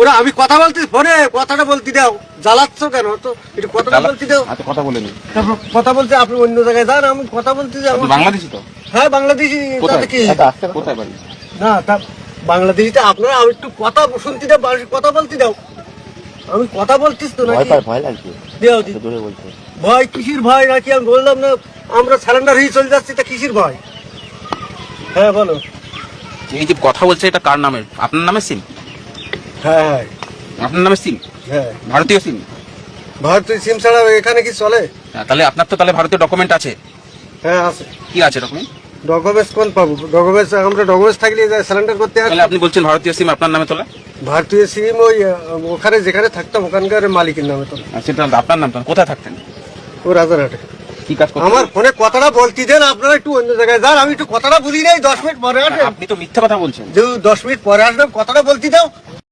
ওরা আমি কথা বলছি ফোনে কথাটা বলতে দাও। জ্বালাচ্ছ কেন? তো একটু কথাটা বলতে দাও। আচ্ছা কথা বলে তারপর কথা বলতে আপনি অন্য জায়গায় যান আমি কথা বলতে যাব। বাংলাদেশি তো? হ্যাঁ বাংলাদেশি কোথায়? কি? কোথায় বাড়ি? না তা বাংলাদেশিতে আপনারা আমি একটু কথা শুনতে দাও কথা বলতে দাও। আমি কথা বলতিস তো ভয় নাকি? ভয় লাগছে। দেও দি। বলছে। ভয় কিসির ভয়? নাকি আমি বললাম না আমরা সারেন্ডার হয়ে চলে যাচ্ছি তা কিসির ভয়? হ্যাঁ বলো। এই যে কথা বলছে এটা কার নামে আপনার নামে সিম হ্যাঁ। আপনার নামে সিম? হ্যাঁ। ভারতীয় সিম? ভারতীয় সিম ছাড়া এখানে কি চলে? হ্যাঁ, তাহলে আপনার তো তাহলে ভারতীয় ডকুমেন্ট আছে। হ্যাঁ আছে। কি আছে ডকুমেন্ট ডকুমেন্টস কোন পাবো? ডকুমেন্টস আমরা ডকুমেন্টস থাকলে সারেন্ডার করতে তাহলে আপনি বলছেন ভারতীয় সিম আপনার নামে তোলা? ভারতীয় সিম ওই ওখানে যেখানে থাকতাম ওখানকার মালিকের নামে তো সেটা আপনার নাম তো কোথায় থাকতেন? ও রাজারহাটে। আমার ফোনে কথাটা বলতে দেন আপনারা একটু অন্য জায়গায় যান। আমি একটু কথাটা বলি নাই দশ মিনিট পরে আপনি তো মিথ্যা কথা বলছেন। দশ মিনিট পরে আসবেন কথাটা বলতে দাও।